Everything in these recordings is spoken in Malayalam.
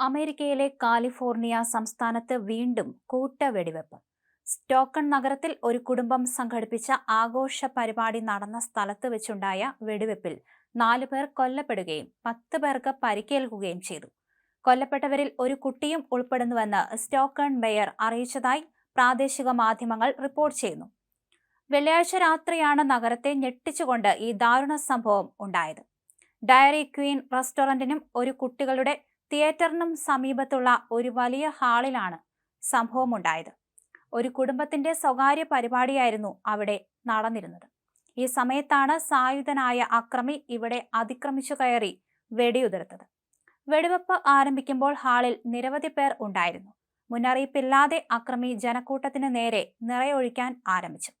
അമേരിക്കയിലെ കാലിഫോർണിയ സംസ്ഥാനത്ത് വീണ്ടും കൂട്ടവെടിവെപ്പ്. സ്റ്റോക്കൺ നഗരത്തിൽ ഒരു കുടുംബം സംഘടിപ്പിച്ച ആഘോഷ പരിപാടി നടന്ന സ്ഥലത്ത് വെച്ചുണ്ടായ വെടിവെപ്പിൽ നാലു പേർ കൊല്ലപ്പെടുകയും പത്ത് പേർക്ക് പരിക്കേൽക്കുകയും ചെയ്തു. കൊല്ലപ്പെട്ടവരിൽ ഒരു കുട്ടിയും ഉൾപ്പെടുന്നുവെന്ന് സ്റ്റോക്കൺ മേയർ അറിയിച്ചതായി പ്രാദേശിക മാധ്യമങ്ങൾ റിപ്പോർട്ട് ചെയ്യുന്നു. വെള്ളിയാഴ്ച രാത്രിയാണ് നഗരത്തെ ഞെട്ടിച്ചുകൊണ്ട് ഈ ദാരുണ സംഭവം ഉണ്ടായത്. ഡയറി ക്വീൻ റെസ്റ്റോറന്റിനും ഒരു കുട്ടികളുടെ തിയേറ്ററിനും സമീപത്തുള്ള ഒരു വലിയ ഹാളിലാണ് സംഭവമുണ്ടായത്. ഒരു കുടുംബത്തിന്റെ സ്വകാര്യ പരിപാടിയായിരുന്നു അവിടെ നടന്നിരുന്നത്. ഈ സമയത്താണ് സായുധനായ അക്രമി ഇവിടെ അതിക്രമിച്ചു കയറി വെടിയുതിർത്തത്. വെടിവെപ്പ് ആരംഭിക്കുമ്പോൾ ഹാളിൽ നിരവധി പേർ ഉണ്ടായിരുന്നു. മുന്നറിയിപ്പില്ലാതെ അക്രമി ജനക്കൂട്ടത്തിന് നേരെ നിറയൊഴിക്കാൻ ആരംഭിച്ചു.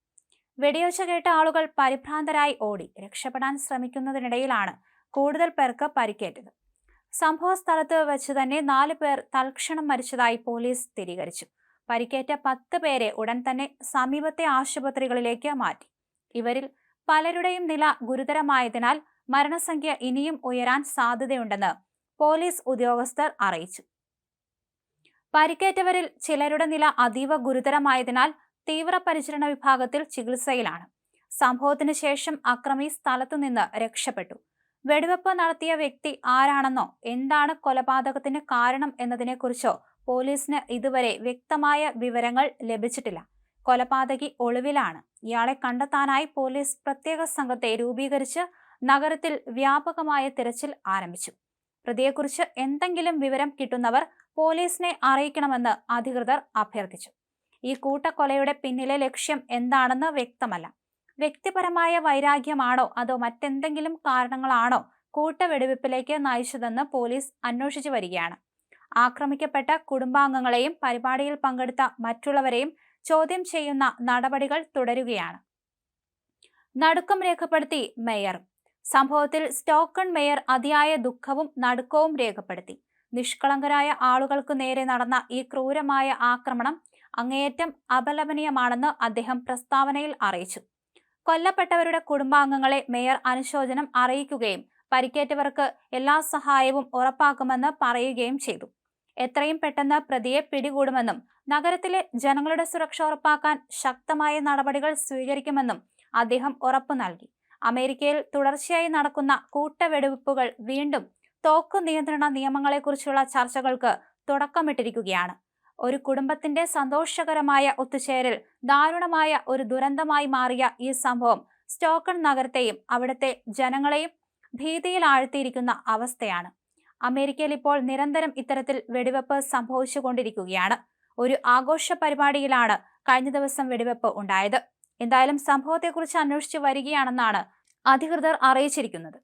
വെടിയൊച്ച കേട്ട ആളുകൾ പരിഭ്രാന്തരായി ഓടി രക്ഷപ്പെടാൻ ശ്രമിക്കുന്നതിനിടയിലാണ് കൂടുതൽ പേർക്ക് പരിക്കേറ്റത്. സംഭവ സ്ഥലത്ത് വെച്ച് തന്നെ നാല് പേർ തൽക്ഷണം മരിച്ചതായി പോലീസ് സ്ഥിരീകരിച്ചു. പരിക്കേറ്റ പത്ത് പേരെ ഉടൻ തന്നെ സമീപത്തെ ആശുപത്രികളിലേക്ക് മാറ്റി. ഇവരിൽ പലരുടെയും നില ഗുരുതരമായതിനാൽ മരണസംഖ്യ ഇനിയും ഉയരാൻ സാധ്യതയുണ്ടെന്ന് പോലീസ് ഉദ്യോഗസ്ഥർ അറിയിച്ചു. പരിക്കേറ്റവരിൽ ചിലരുടെ നില അതീവ ഗുരുതരമായതിനാൽ തീവ്രപരിചരണ വിഭാഗത്തിൽ ചികിത്സയിലാണ്. സംഭവത്തിന് ശേഷം അക്രമി സ്ഥലത്തുനിന്ന് രക്ഷപ്പെട്ടു. വെടിവെപ്പ് നടത്തിയ വ്യക്തി ആരാണെന്നോ എന്താണ് കൊലപാതകത്തിന് കാരണം എന്നതിനെക്കുറിച്ചോ പോലീസിന് ഇതുവരെ വ്യക്തമായ വിവരങ്ങൾ ലഭിച്ചിട്ടില്ല. കൊലപാതകി ഒളിവിലാണ്. ഇയാളെ കണ്ടെത്താനായി പോലീസ് പ്രത്യേക സംഘത്തെ രൂപീകരിച്ച് നഗരത്തിൽ വ്യാപകമായ തിരച്ചിൽ ആരംഭിച്ചു. പ്രതിയെക്കുറിച്ച് എന്തെങ്കിലും വിവരം കിട്ടുന്നവർ പോലീസിനെ അറിയിക്കണമെന്ന് അധികൃതർ അഭ്യർത്ഥിച്ചു. ഈ കൂട്ടക്കൊലയുടെ പിന്നിലെ ലക്ഷ്യം എന്താണെന്ന് വ്യക്തമല്ല. വ്യക്തിപരമായ വൈരാഗ്യമാണോ? അതോ മറ്റെന്തെങ്കിലും കാരണങ്ങളാണോ കൂട്ടവെടിവെപ്പിലേക്ക് നയിച്ചതെന്ന് പോലീസ് അന്വേഷിച്ചു വരികയാണ്. ആക്രമിക്കപ്പെട്ട കുടുംബാംഗങ്ങളെയും പരിപാടിയിൽ പങ്കെടുത്ത മറ്റുള്ളവരെയും ചോദ്യം ചെയ്യുന്ന നടപടികൾ തുടരുകയാണ്. നടുക്കം രേഖപ്പെടുത്തി മേയർ. സംഭവത്തിൽ സ്റ്റോക്കൺ മേയർ അതിയായ ദുഃഖവും നടുക്കവും രേഖപ്പെടുത്തി. നിഷ്കളങ്കരായ ആളുകൾക്ക് നേരെ നടന്ന ഈ ക്രൂരമായ ആക്രമണം അങ്ങേയറ്റം അപലപനീയമാണെന്ന് അദ്ദേഹം പ്രസ്താവനയിൽ അറിയിച്ചു. കൊല്ലപ്പെട്ടവരുടെ കുടുംബാംഗങ്ങളെ മേയർ അനുശോചനം അറിയിക്കുകയും പരിക്കേറ്റവർക്ക് എല്ലാ സഹായവും ഉറപ്പാക്കുമെന്ന് പറയുകയും ചെയ്തു. എത്രയും പെട്ടെന്ന് പ്രതിയെ പിടികൂടുമെന്നും നഗരത്തിലെ ജനങ്ങളുടെ സുരക്ഷ ഉറപ്പാക്കാൻ ശക്തമായ നടപടികൾ സ്വീകരിക്കുമെന്നും അദ്ദേഹം ഉറപ്പു നൽകി. അമേരിക്കയിൽ തുടർച്ചയായി നടക്കുന്ന കൂട്ടവെടിവെപ്പുകൾ വീണ്ടും തോക്ക് നിയന്ത്രണ നിയമങ്ങളെക്കുറിച്ചുള്ള ചർച്ചകൾക്ക് തുടക്കമിട്ടിരിക്കുകയാണ്. ഒരു കുടുംബത്തിന്റെ സന്തോഷകരമായ ഒത്തുചേരൽ ദാരുണമായ ഒരു ദുരന്തമായി മാറിയ ഈ സംഭവം സ്റ്റോക്കൺ നഗരത്തെയും അവിടുത്തെ ജനങ്ങളെയും ഭീതിയിൽ ആഴ്ത്തിയിരിക്കുന്ന അവസ്ഥയാണ്. അമേരിക്കയിൽ ഇപ്പോൾ നിരന്തരം ഇത്തരത്തിൽ വെടിവെപ്പ് സംഭവിച്ചുകൊണ്ടിരിക്കുകയാണ്. ഒരു ആഘോഷ പരിപാടിയിലാണ് കഴിഞ്ഞ ദിവസം വെടിവെപ്പ് ഉണ്ടായത്. എന്തായാലും സംഭവത്തെക്കുറിച്ച് അന്വേഷിച്ചു വരികയാണെന്നാണ് അധികൃതർ അറിയിച്ചിരിക്കുന്നത്.